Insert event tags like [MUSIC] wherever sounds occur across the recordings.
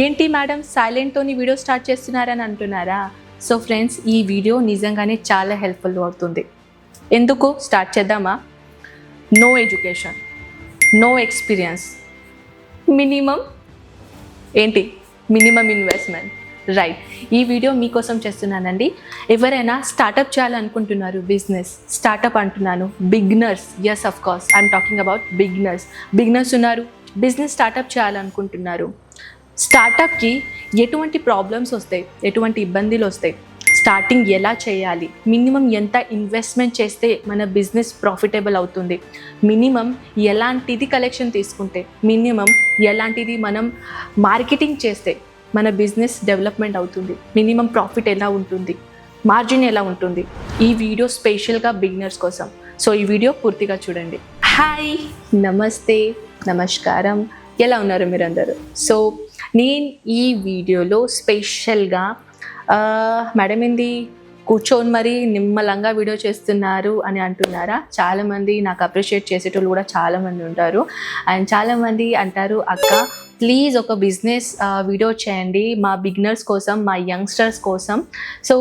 ఏంటి madam సైలెంట్తోని video start చేస్తున్నారని అంటున్నారా? సో ఫ్రెండ్స్ ఈ వీడియో నిజంగానే చాలా హెల్ప్ఫుల్ అవుతుంది. ఎందుకు? స్టార్ట్ చేద్దామా? No education no experience minimum ఏంటి? మినిమం ఇన్వెస్ట్మెంట్ రైట్ ఈ వీడియో మీకోసం చేస్తున్నానండి. ఎవరైనా స్టార్టప్ చేయాలనుకుంటున్నారు బిజినెస్ స్టార్టప్ అంటున్నాను beginners yes of course I'm talking about beginners beginners ఉన్నారు బిజినెస్ స్టార్టప్ చేయాలనుకుంటున్నారు. స్టార్టప్కి ఎటువంటి ప్రాబ్లమ్స్ వస్తాయి ఎటువంటి ఇబ్బందులు వస్తాయి స్టార్టింగ్ ఎలా చేయాలి మినిమం ఎంత ఇన్వెస్ట్మెంట్ చేస్తే మన బిజినెస్ ప్రాఫిటబుల్ అవుతుంది మినిమం ఎలాంటిది కలెక్షన్ తీసుకుంటే మినిమం ఎలాంటిది మనం మార్కెటింగ్ చేస్తే మన బిజినెస్ డెవలప్మెంట్ అవుతుంది మినిమం ప్రాఫిట్ ఎలా ఉంటుంది మార్జిన్ ఎలా ఉంటుంది. ఈ వీడియో స్పెషల్గా బిగినర్స్ కోసం. సో ఈ వీడియో పూర్తిగా చూడండి. హాయ్! నమస్తే. నమస్కారం. ఎలా ఉన్నారు మీరందరూ? సో నేను ఈ వీడియోలో స్పెషల్గా మేడం ఏంది? కూర్చొని మరి నిమ్మలంగా వీడియో చేస్తున్నారు అని అంటున్నారా? చాలామంది నాకు అప్రిషియేట్ చేసేటోళ్ళు కూడా చాలామంది ఉంటారు. అండ్ చాలామంది అంటారు అక్క ప్లీజ్ ఒక బిజినెస్ వీడియో చేయండి మా బిగినర్స్ కోసం మా యంగ్స్టర్స్ కోసం. సో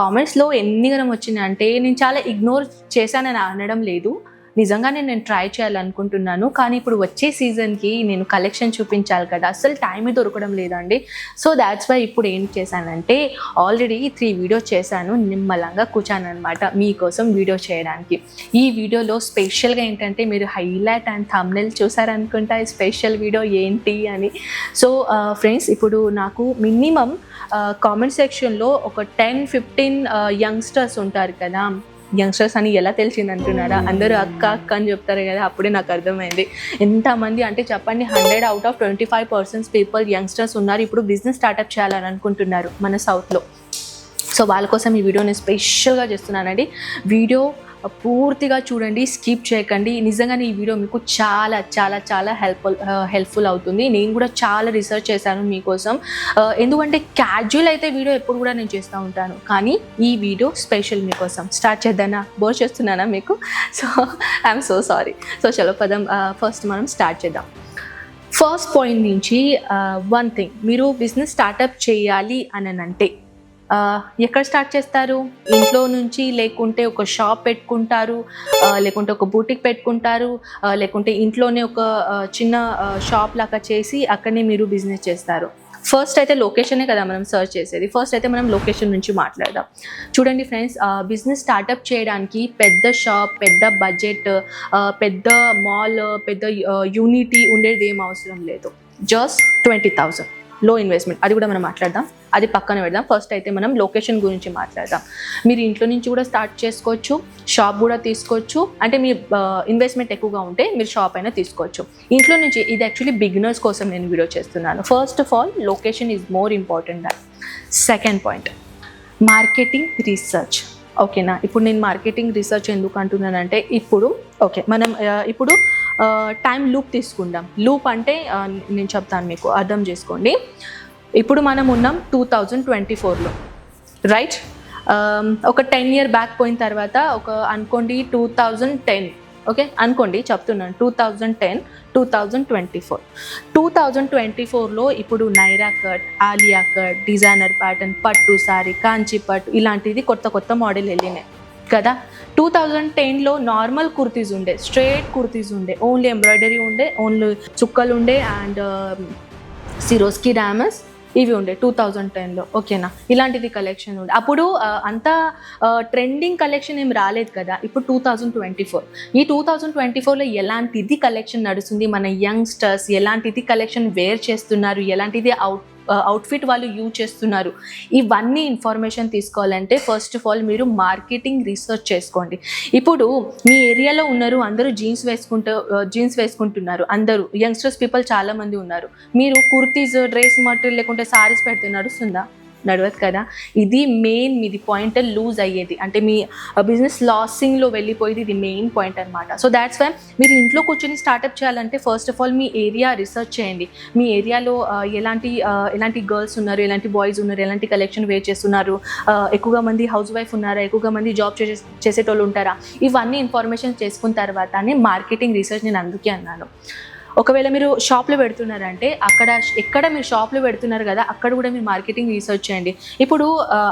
కామెంట్స్లో ఎన్నిగనం వచ్చినాయంటే నేను చాలా ఇగ్నోర్ చేశానని అనడం లేదు. నిజంగానే నేను ట్రై చేయాలనుకుంటున్నాను. కానీ ఇప్పుడు వచ్చే సీజన్కి నేను కలెక్షన్ చూపించాలి కదా. అసలు టైమే దొరకడం లేదండి. సో దాట్స్ వై ఇప్పుడు ఏం చేశానంటే ఆల్రెడీ త్రీ వీడియో చేశాను. నిమ్మలంగా కూర్చానమాట మీకోసం వీడియో చేయడానికి. ఈ వీడియోలో స్పెషల్గా ఏంటంటే మీరు హైలైట్ అండ్ థమ్నెల్ చూసారనుకుంటా ఈ స్పెషల్ వీడియో ఏంటి అని. సో ఫ్రెండ్స్ ఇప్పుడు నాకు మినిమం కామెంట్ సెక్షన్లో ఒక టెన్ ఫిఫ్టీన్ యంగ్స్టర్స్ ఉంటారు కదా. యంగ్స్టర్స్ అని ఎలా తెలిసింది అంటున్నారా అందరూ అక్క అక్క అని చెప్తారు కదా అప్పుడే నాకు అర్థమైంది. ఎంతమంది అంటే చెప్పండి hundred out of twenty five percents people youngsters ఉన్నారు ఇప్పుడు బిజినెస్ స్టార్ట్అప్ చేయాలని అనుకుంటున్నారు మన సౌత్లో సో వాళ్ళ కోసం ఈ వీడియో నేను స్పెషల్గా చేస్తున్నానండి. వీడియో పూర్తిగా చూడండి స్కిప్ చేయకండి. నిజంగానే ఈ వీడియో మీకు చాలా చాలా చాలా హెల్ప్ఫుల్ హెల్ప్ఫుల్ అవుతుంది. నేను కూడా చాలా రీసెర్చ్ చేశాను మీకోసం. ఎందుకంటే క్యాజువల్ అయితే వీడియో ఎప్పుడు కూడా నేను చేస్తూ ఉంటాను. కానీ ఈ వీడియో స్పెషల్ మీకోసం. స్టార్ట్ చేద్దానా? బోర్ చేస్తున్నానా మీకు? So I'm so sorry. So చలో పదం. ఫస్ట్ మనం స్టార్ట్ చేద్దాం. ఫస్ట్ పాయింట్ నుంచి వన్ థింగ్. మీరు బిజినెస్ స్టార్టప్ చేయాలి అని అంటే ఎక్కడ స్టార్ట్ చేస్తారు? ఇంట్లో నుంచి లేకుంటే ఒక షాప్ పెట్టుకుంటారు లేకుంటే ఒక బూటిక్ పెట్టుకుంటారు లేకుంటే ఇంట్లోనే ఒక చిన్న షాప్ లాగా చేసి అక్కడనే మీరు బిజినెస్ చేస్తారు. ఫస్ట్ అయితే లొకేషనే కదా మనం సర్చ్ చేసేది. ఫస్ట్ అయితే మనం లొకేషన్ నుంచి మాట్లాడదాం. చూడండి ఫ్రెండ్స్ బిజినెస్ స్టార్టప్ చేయడానికి పెద్ద షాప్ పెద్ద బడ్జెట్ పెద్ద మాల్ పెద్ద యూనిటీ ఉండేది ఏం అవసరం లేదు. జస్ట్ ట్వంటీ థౌజండ్ లో ఇన్వెస్ట్మెంట్ అది కూడా మనం మాట్లాడదాం. అది పక్కన పెడదాం. ఫస్ట్ అయితే మనం లొకేషన్ గురించి మాట్లాడదాం. మీరు ఇంట్లో నుంచి కూడా స్టార్ట్ చేసుకోవచ్చు. షాప్ కూడా తీసుకోవచ్చు. అంటే మీ ఇన్వెస్ట్మెంట్ ఎక్కువగా ఉంటే మీరు షాప్ అయినా తీసుకోవచ్చు. ఇంట్లో నుంచి ఇది యాక్చువల్లీ బిగినర్స్ కోసం నేను వీడియో చేస్తున్నాను. First of all location is more important than second point marketing research ఓకేనా ఇప్పుడు నేను మార్కెటింగ్ రీసెర్చ్ ఎందుకు అంటున్నానంటే ఇప్పుడు ఓకే మనం ఇప్పుడు టైం లూప్ తీసుకుందాం. లూప్ అంటే నేను చెప్తాను మీకు అర్థం చేసుకోండి. ఇప్పుడు మనం ఉన్నాం టూ థౌజండ్ ట్వంటీ ఫోర్లో రైట్ ఒక టెన్ ఇయర్ బ్యాక్ పోయిన తర్వాత ఒక అనుకోండి టూ థౌజండ్ టెన్ ఓకే అనుకోండి చెప్తున్నాను two thousand ten two thousand twenty four two thousand twenty ఫోర్లో ఇప్పుడు Naira cut Alia cut designer pattern పట్టు సారీ కాంచి పట్టు ఇలాంటిది కొత్త కొత్త మోడల్ వెళ్ళినాయి. కదా? టూ థౌజండ్ టెన్లో నార్మల్ కుర్తీస్ ఉండే స్ట్రేట్ కుర్తీస్ ఉండే ఓన్లీ ఎంబ్రాయిడరీ ఉండే ఓన్లీ చుక్కలు ఉండే అండ్ సిరోస్కి డామస్ ఇవి ఉండే టూ థౌజండ్ టెన్లో ఓకేనా? ఇలాంటిది కలెక్షన్ ఉండే. అప్పుడు అంత ట్రెండింగ్ కలెక్షన్ ఏం రాలేదు కదా? ఇప్పుడు టూ థౌజండ్ ట్వంటీ ఫోర్ ఈ టూ థౌజండ్ ట్వంటీ ఫోర్లో ఎలాంటిది కలెక్షన్ నడుస్తుంది? మన యంగ్స్టర్స్ ఎలాంటిది కలెక్షన్ వేర్ చేస్తున్నారు? ఎలాంటిది అవుట్ అవుట్ఫిట్ వాళ్ళు యూజ్ చేస్తున్నారు. ఇవన్నీ ఇన్ఫర్మేషన్ తీసుకోవాలంటే ఫస్ట్ ఆఫ్ ఆల్ మీరు మార్కెటింగ్ రీసెర్చ్ చేసుకోండి. ఇప్పుడు మీ ఏరియాలో ఉన్నారు అందరూ జీన్స్ వేసుకుంటూ జీన్స్ వేసుకుంటున్నారు. అందరూ యంగ్స్టర్స్ పీపుల్ చాలామంది ఉన్నారు. మీరు కుర్తీస్ డ్రెస్ మటీరియల్ లేకుంటే సారీస్ పెడితే నడుస్తుందా నడవదు కదా. ఇది మెయిన్ మీది పాయింట్ లూజ్ అయ్యేది. అంటే మీ బిజినెస్ లాసింగ్లో వెళ్ళిపోయేది ఇది మెయిన్ పాయింట్ అనమాట సో దాట్స్ వై మీరు ఇంట్లో కూర్చొని స్టార్ట్అప్ చేయాలంటే ఫస్ట్ ఆఫ్ ఆల్ మీ ఏరియా రీసెర్చ్ చేయండి. మీ ఏరియాలో ఎలాంటి ఎలాంటి గర్ల్స్ ఉన్నారు ఎలాంటి బాయ్స్ ఉన్నారు ఎలాంటి కలెక్షన్ వేర్ చేస్తున్నారు ఎక్కువగా మంది హౌస్ వైఫ్ ఉన్నారా ఎక్కువగా మంది జాబ్ చేసే చేసేటోళ్ళు ఉంటారా? ఇవన్నీ ఇన్ఫర్మేషన్ చేసుకున్న తర్వాతనే మార్కెటింగ్ రీసెర్చ్ నేను అందుకే అన్నాను. ఒకవేళ మీరు షాప్లో పెడుతున్నారంటే అక్కడ ఎక్కడ మీరు షాప్లో పెడుతున్నారు కదా అక్కడ కూడా మీరు మార్కెటింగ్ రీసెర్చ్ చేయండి. ఇప్పుడు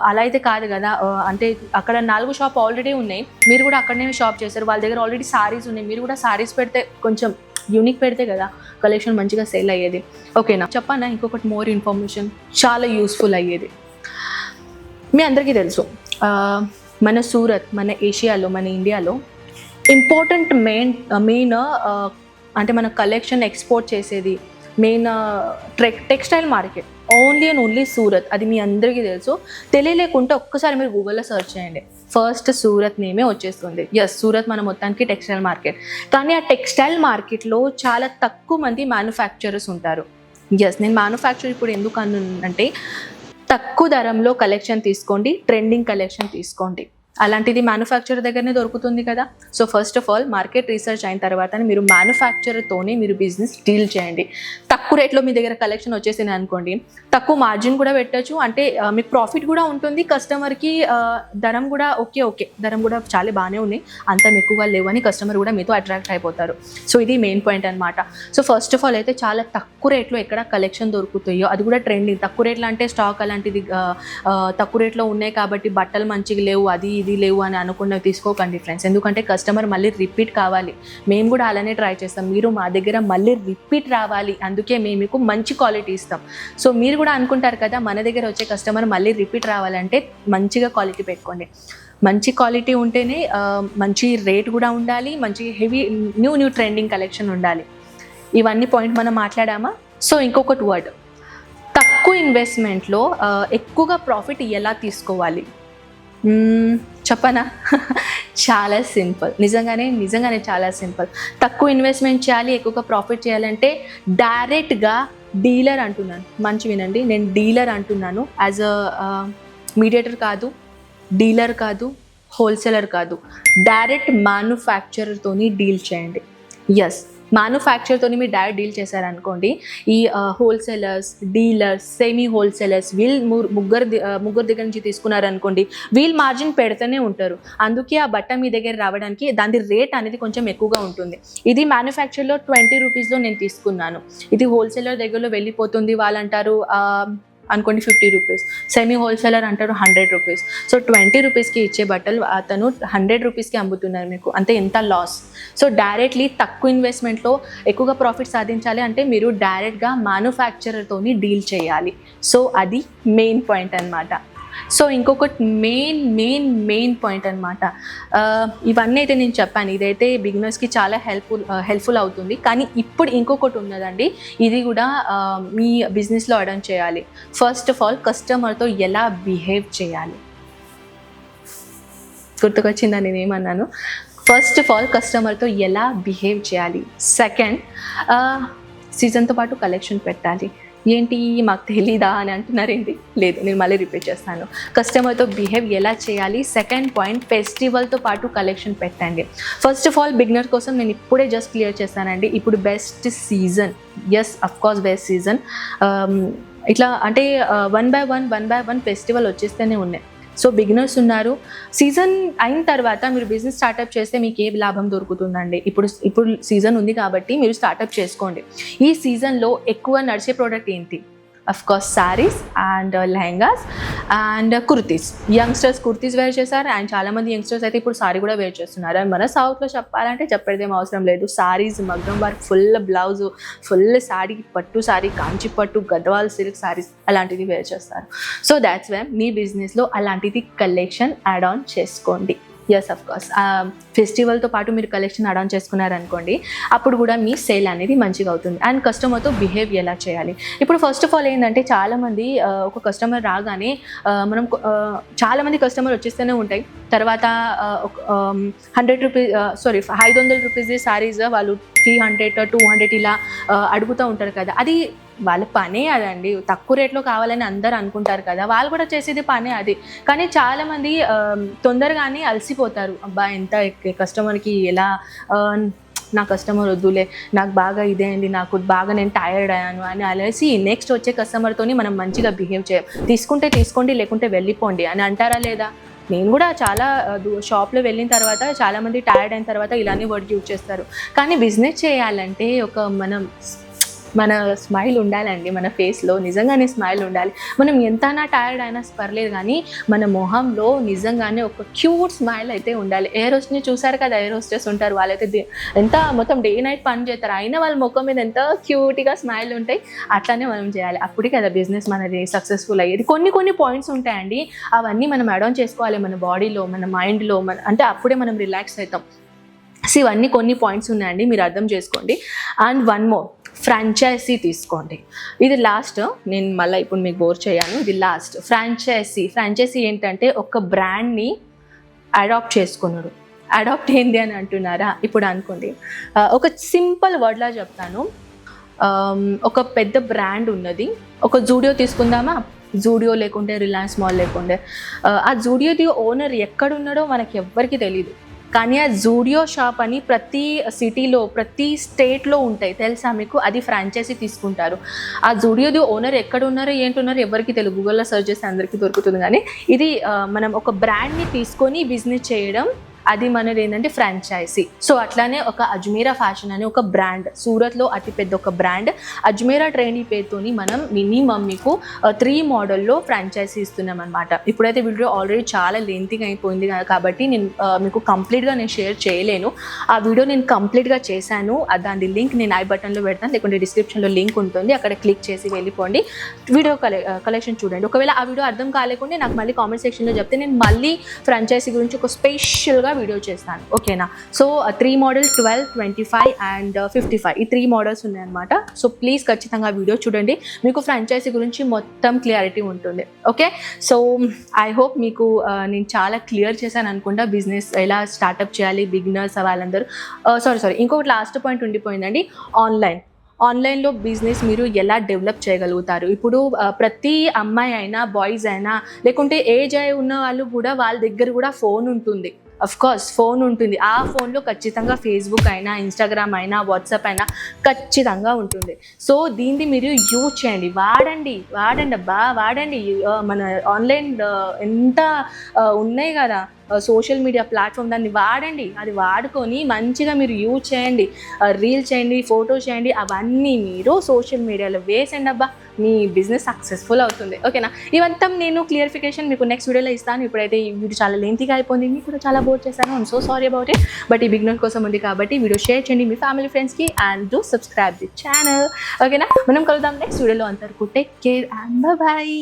అలా అయితే కాదు కదా అంటే అక్కడ నాలుగు షాప్ ఆల్రెడీ ఉన్నాయి. మీరు కూడా అక్కడనే షాప్ చేస్తారు వాళ్ళ దగ్గర ఆల్రెడీ సారీస్ ఉన్నాయి. మీరు కూడా సారీస్ పెడితే కొంచెం యూనిక్ పెడితే కదా కలెక్షన్ మంచిగా సేల్ అయ్యేది. ఓకేనా? చెప్పన్నా ఇంకొకటి మోర్ ఇన్ఫర్మేషన్? చాలా యూస్ఫుల్ అయ్యేది. మీ అందరికీ తెలుసు మన సూరత్ మన ఏషియాలో మన ఇండియాలో ఇంపార్టెంట్ మెయిన్ మెయిన్ అంటే మన కలెక్షన్ ఎక్స్పోర్ట్ చేసేది. Main trek textile market only and only Surat అది మీ అందరికీ తెలుసు. తెలియలేకుంటే ఒక్కసారి మీరు గూగుల్లో సెర్చ్ చేయండి. ఫస్ట్ సూరత్ నేమే వచ్చేస్తుంది. ఎస్ సూరత్ మన మొత్తానికి టెక్స్టైల్ మార్కెట్ కానీ ఆ టెక్స్టైల్ మార్కెట్లో చాలా తక్కువ మంది మ్యానుఫ్యాక్చరర్స్ ఉంటారు. ఎస్ నేను మ్యానుఫ్యాక్చర్ ఇప్పుడు ఎందుకు అను అంటే తక్కువ ధరంలో కలెక్షన్ తీసుకోండి ట్రెండింగ్ కలెక్షన్ తీసుకోండి. అలాంటిది మ్యానుఫ్యాక్చర్ దగ్గరనే దొరుకుతుంది కదా. So first of all market research అయిన తర్వాత మీరు మ్యానుఫ్యాక్చర్తోనే మీరు బిజినెస్ డీల్ చేయండి. తక్కువ రేట్లో మీ దగ్గర కలెక్షన్ వచ్చేసింది అనుకోండి తక్కువ మార్జిన్ కూడా పెట్టచ్చు. అంటే మీకు ప్రాఫిట్ కూడా ఉంటుంది కస్టమర్కి ధరం కూడా ఓకే ఓకే ధరం కూడా చాలా బాగానే ఉన్నాయి అంత ఎక్కువగా లేవు అని కస్టమర్ కూడా మీతో అట్రాక్ట్ అయిపోతారు. సో ఇది మెయిన్ పాయింట్ అనమాట సో ఫస్ట్ ఆఫ్ ఆల్ అయితే చాలా తక్కువ రేట్లో ఎక్కడ కలెక్షన్ దొరుకుతాయో అది కూడా ట్రెండింగ్ తక్కువ రేట్లో అంటే స్టాక్ అలాంటిది తక్కువ రేట్లో ఉన్నాయి కాబట్టి బట్టలు మంచిగా లేవు అది ఇది లేవు అని అనుకున్నవి తీసుకోకండి ఫ్రెండ్స్ ఎందుకంటే కస్టమర్ మళ్ళీ రిపీట్ కావాలి. మేము కూడా అలానే ట్రై చేస్తాం. మీరు మా దగ్గర మళ్ళీ రిపీట్ రావాలి. అందుకే మేము మీకు మంచి క్వాలిటీ ఇస్తాం. సో మీరు కూడా అనుకుంటారు కదా మన దగ్గర వచ్చే కస్టమర్ మళ్ళీ రిపీట్ రావాలంటే మంచిగా క్వాలిటీ పెట్టుకోండి. మంచి క్వాలిటీ ఉంటేనే మంచి రేట్ కూడా ఉండాలి. మంచి heavy new new trending collection ఉండాలి. ఇవన్నీ పాయింట్ మనం మాట్లాడామా? సో ఇంకొకటి వర్డ్ తక్కువ ఇన్వెస్ట్మెంట్లో ఎక్కువగా ప్రాఫిట్ ఎలా తీసుకోవాలి? చెప్పనా? [LAUGHS] చాలా సింపుల్. నిజంగానే నిజంగానే చాలా సింపుల్. తక్కువ ఇన్వెస్ట్మెంట్ చేయాలి ఎక్కువగా ప్రాఫిట్ చేయాలంటే డైరెక్ట్గా డీలర్ అంటున్నాను. మంచి వినండి నేను డీలర్ అంటున్నాను. యాజ్ అ మీడియేటర్ కాదు డీలర్ కాదు హోల్సేలర్ కాదు. డైరెక్ట్ మ్యానుఫ్యాక్చరర్తోని డీల్ చేయండి. ఎస్ మ్యానుఫ్యాక్చర్తోని మీరు డైరెక్ట్ డీల్ చేశారనుకోండి ఈ హోల్సేలర్స్ డీలర్స్ సెమీ హోల్సేలర్స్ వీళ్ళు ముగ్గురు ముగ్గురు దగ్గర నుంచి తీసుకున్నారనుకోండి వీళ్ళు మార్జిన్ పెడుతూనే ఉంటారు. అందుకే ఆ బట్ట మీ దగ్గర రావడానికి దాని రేట్ అనేది కొంచెం ఎక్కువగా ఉంటుంది. ఇది మ్యానుఫ్యాక్చర్లో ట్వంటీ రూపీస్లో నేను తీసుకున్నాను. ఇది హోల్సేలర్ దగ్గరలో వెళ్ళిపోతుంది వాళ్ళంటారు అనుకోండి ఫిఫ్టీ రూపీస్. సెమీ హోల్సేలర్ అంటారు హండ్రెడ్ రూపీస్. సో ట్వంటీ రూపీస్కి ఇచ్చే బట్టలు అతను హండ్రెడ్ రూపీస్కి అమ్ముతున్నారు మీకు. అంతే ఎంత లాస్? సో డైరెక్ట్లీ తక్కువ ఇన్వెస్ట్మెంట్లో ఎక్కువగా ప్రాఫిట్ సాధించాలి అంటే మీరు డైరెక్ట్గా మ్యానుఫ్యాక్చరర్తోని డీల్ చేయాలి. సో అది మెయిన్ పాయింట్ అన్నమాట. సో ఇంకొకటి మెయిన్ మెయిన్ మెయిన్ పాయింట్ అనమాట ఇవన్నీ అయితే నేను చెప్పాను. ఇదైతే బిగినర్స్కి చాలా హెల్ప్ఫుల్ హెల్ప్ఫుల్ అవుతుంది. కానీ ఇప్పుడు ఇంకొకటి ఉన్నదండి. ఇది కూడా మీ బిజినెస్లో అడన్ చేయాలి. ఫస్ట్ ఆఫ్ ఆల్ కస్టమర్తో ఎలా బిహేవ్ చేయాలి? గుర్తుకొచ్చిందా? నేను ఏమన్నాను? ఫస్ట్ ఆఫ్ ఆల్ కస్టమర్తో ఎలా బిహేవ్ చేయాలి? సెకండ్ సీజన్తో పాటు కలెక్షన్ పెట్టాలి. ఏంటి మాకు తెలీదా అని అంటున్నారేంటి? లేదు నేను మళ్ళీ రిపీట్ చేస్తాను. కస్టమర్తో బిహేవ్ ఎలా చేయాలి? సెకండ్ పాయింట్ ఫెస్టివల్తో పాటు కలెక్షన్ పెట్టండి. ఫస్ట్ ఆఫ్ ఆల్ బిగినర్ కోసం నేను ఇప్పుడే జస్ట్ క్లియర్ చేస్తానండి ఇప్పుడు best season. Yes of course best season ఇట్లా అంటే one by one one by one festival వచ్చేస్తేనే ఉన్నాయి. సో బిగినర్స్ ఉన్నారు. సీజన్ అయిన తర్వాత మీరు బిజినెస్ స్టార్ట్అప్ చేస్తే మీకు ఏ లాభం దొరుకుతుందండి? ఇప్పుడు ఇప్పుడు సీజన్ ఉంది కాబట్టి మీరు స్టార్ట్అప్ చేసుకోండి. ఈ సీజన్లో ఎక్కువ నడిచే ప్రోడక్ట్ ఏంటి? Of course saris and lehengas and kurtis youngsters kurtis wear చేశారు అండ్ చాలామంది యంగ్స్టర్స్ అయితే ఇప్పుడు సారీ కూడా వేర్ చేస్తున్నారు. అండ్ మన సౌత్లో చెప్పాలంటే చెప్పేదేం అవసరం లేదు. శారీస్ మగ్గం work full blouse full sari పట్టు సారీ కాంచి పట్టు గద్వాల్ సిల్క్ శారీస్ అలాంటిది వేర్ చేస్తారు. సో దాట్స్ వే మీ బిజినెస్లో అలాంటిది కలెక్షన్ యాడ్ ఆన్ చేసుకోండి. ఎస్ అఫ్ కోర్స్ ఫెస్టివల్తో పాటు మీరు కలెక్షన్ అడాన్ చేసుకున్నారనుకోండి అప్పుడు కూడా మీ సేల్ అనేది మంచిగా అవుతుంది. అండ్ కస్టమర్తో బిహేవ్ ఎలా చేయాలి? ఇప్పుడు ఫస్ట్ ఆఫ్ ఆల్ ఏంటంటే చాలామంది ఒక కస్టమర్ రాగానే మనం చాలామంది కస్టమర్ వచ్చేస్తూనే ఉంటాయి. తర్వాత హండ్రెడ్ రూపీస్ సారీ ఐదు వందల రూపీస్ సారీస్ వాళ్ళు త్రీ హండ్రెడ్ టూ హండ్రెడ్ ఇలా అడుగుతూ ఉంటారు కదా. అది వాళ్ళ పనే అదండి. తక్కువ రేట్లో కావాలని అందరు అనుకుంటారు కదా వాళ్ళు కూడా చేసేది పనే అది. కానీ చాలామంది తొందరగానే అలసిపోతారు. అబ్బా ఎంత కస్టమర్కి ఎలా నా కస్టమర్ వద్దులే నాకు బాగా ఇదే అండి నాకు బాగా నేను టైర్డ్ అయ్యాను అని అలసి నెక్స్ట్ వచ్చే కస్టమర్తోని మనం మంచిగా బిహేవ్ చేయం తీసుకుంటే తీసుకోండి లేకుంటే వెళ్ళిపోండి అని అంటారా లేదా? నేను కూడా చాలా షాప్లో వెళ్ళిన తర్వాత చాలామంది టైర్డ్ అయిన తర్వాత ఇలానే వర్డ్ యూజ్ చేస్తారు. కానీ బిజినెస్ చేయాలంటే ఒక మనం మన స్మైల్ ఉండాలండి మన ఫేస్లో నిజంగానే స్మైల్ ఉండాలి. మనం ఎంతనా టైర్డ్ అయినా పర్లేదు కానీ మన మొహంలో నిజంగానే ఒక క్యూట్ స్మైల్ అయితే ఉండాలి. ఎయిర్ హోస్ట్ని చూసారు కదా ఎయిర్ హోస్టెస్ ఉంటారు వాళ్ళైతే ఎంత మొత్తం డే నైట్ పని చేస్తారు. అయినా వాళ్ళ ముఖం మీద ఎంత క్యూట్గా స్మైల్ ఉంటాయి అట్లానే మనం చేయాలి. అప్పుడే కదా బిజినెస్ మనది సక్సెస్ఫుల్ అయ్యేది. కొన్ని కొన్ని పాయింట్స్ ఉంటాయండి. అవన్నీ మనం అడాన్ చేసుకోవాలి. మన బాడీలో మన మైండ్లో మన అంటే అప్పుడే మనం రిలాక్స్ అవుతాం. సో ఇవన్నీ కొన్ని పాయింట్స్ ఉన్నాయండి. మీరు అర్థం చేసుకోండి. అండ్ వన్ మోర్ ఫ్రాంచైజీ తీసుకోండి. ఇది లాస్ట్ నేను మళ్ళీ ఇప్పుడు మీకు బోర్ చేయను. ఇది లాస్ట్ ఫ్రాంచైజీ ఫ్రాంచైజీ ఏంటంటే ఒక బ్రాండ్ని అడాప్ట్ చేసుకున్నాడు. అడాప్ట్ ఏంది అని అంటున్నారా? ఇప్పుడు అనుకోండి. ఒక సింపుల్ వర్డ్లా చెప్తాను. ఒక పెద్ద బ్రాండ్ ఉన్నది. ఒక జూడియో తీసుకుందామా? జూడియో లేకుంటే రిలయన్స్ మాల్ లేకుంటే. ఆ, ఆ జూడియోది ఓనర్ ఎక్కడున్నాడో మనకి ఎవ్వరికి తెలియదు కానీ ఆ జూడియో షాప్ అని ప్రతి సిటీలో ప్రతి స్టేట్లో ఉంటాయి. తెలుసా మీకు? అది ఫ్రాంచైజీ తీసుకుంటారు. ఆ జూడియోది ఓనర్ ఎక్కడ ఉన్నారో ఏంటున్నారో ఎవరికి తెలియదు గూగుల్లో సర్చ్ చేస్తే అందరికీ దొరుకుతుంది. కానీ ఇది మనం ఒక బ్రాండ్ని తీసుకొని బిజినెస్ చేయడం అది మనది ఏంటంటే ఫ్రాంచైజీ. సో అట్లానే ఒక అజ్మీరా ఫ్యాషన్ అనే ఒక బ్రాండ్ సూరత్లో అతిపెద్ద ఒక బ్రాండ్. అజ్మీరా ట్రైనీ పేరుతోని మనం మినిమం మీకు త్రీ మోడల్లో ఫ్రాంచైజీ ఇస్తున్నాం అనమాట ఇప్పుడైతే వీడియో ఆల్రెడీ చాలా లెంతీగా అయిపోయింది కాబట్టి నేను మీకు కంప్లీట్గా నేను షేర్ చేయలేను. ఆ వీడియో నేను కంప్లీట్గా చేశాను. దాని లింక్ నేను ఐ బటన్లో పెడతాను. లేకుంటే డిస్క్రిప్షన్లో లింక్ ఉంటుంది. అక్కడ క్లిక్ చేసి వెళ్ళిపోండి. వీడియో కలె కలెక్షన్ చూడండి. ఒకవేళ ఆ వీడియో అర్థం కాలేకుండా నాకు మళ్ళీ కామెంట్ సెక్షన్లో చెప్తే నేను మళ్ళీ ఫ్రాంచైజీ గురించి ఒక స్పెషల్గా వీడియో చేస్తాను. ఓకేనా? So three model twelve twenty five and fifty five ఈ త్రీ మోడల్స్ ఉన్నాయన్నమాట. సో ప్లీజ్ ఖచ్చితంగా వీడియో చూడండి. మీకు ఫ్రాంచైజీ గురించి మొత్తం క్లియారిటీ ఉంటుంది. ఓకే? సో ఐ హోప్ మీకు uh, నేను చాలా క్లియర్ చేశాను అనుకుంటా బిజినెస్ ఎలా స్టార్ట్అప్ చేయాలి బిగినర్స్ వాళ్ళందరూ. Uh, సారీ సారీ ఇంకొకటి లాస్ట్ పాయింట్ ఉండిపోయిందండి. ఆన్లైన్ ఆన్లైన్లో బిజినెస్ మీరు ఎలా డెవలప్ చేయగలుగుతారు? ఇప్పుడు uh, ప్రతి అమ్మాయి అయినా బాయ్స్ అయినా లేకుంటే ఏజ్ అయి ఉన్న వాళ్ళు కూడా వాళ్ళ దగ్గర కూడా ఫోన్ ఉంటుంది. అఫ్ కోర్స్ ఫోన్ ఉంటుంది. ఆ ఫోన్లో ఖచ్చితంగా ఫేస్బుక్ అయినా ఇన్స్టాగ్రామ్ అయినా వాట్సాప్ అయినా ఖచ్చితంగా ఉంటుంది. సో దీన్ని మీరు యూజ్ చేయండి. వాడండి. వాడండి అబ్బా వాడండి. మన ఆన్లైన్ ఎంత ఉన్నాయి కదా సోషల్ మీడియా ప్లాట్ఫామ్ దాన్ని వాడండి. అది వాడుకొని మంచిగా మీరు యూజ్ చేయండి. రీల్ చేయండి ఫోటో చేయండి అవన్నీ మీరు సోషల్ మీడియాలో వేసండి అబ్బా. మీ బిజినెస్ సక్సెస్ఫుల్ అవుతుంది. ఓకేనా ఇవంతా నేను క్లియరిఫికేషన్ మీకు నెక్స్ట్ వీడియోలో ఇస్తాను. ఇప్పుడైతే ఈ వీడియో చాలా లెంతీగా అయిపోయింది. మీకు కూడా చాలా బోర్ చేశాను. I'm so sorry about it but ఈ బిగ్నర్ కోసం ఉంది కాబట్టి వీడియో షేర్ చేయండి మీ ఫ్యామిలీ ఫ్రెండ్స్కి and do subscribe the channel ఓకేనా మనం కలుద్దాం నెక్స్ట్ వీడియోలో అంతవరకు. Take care and bye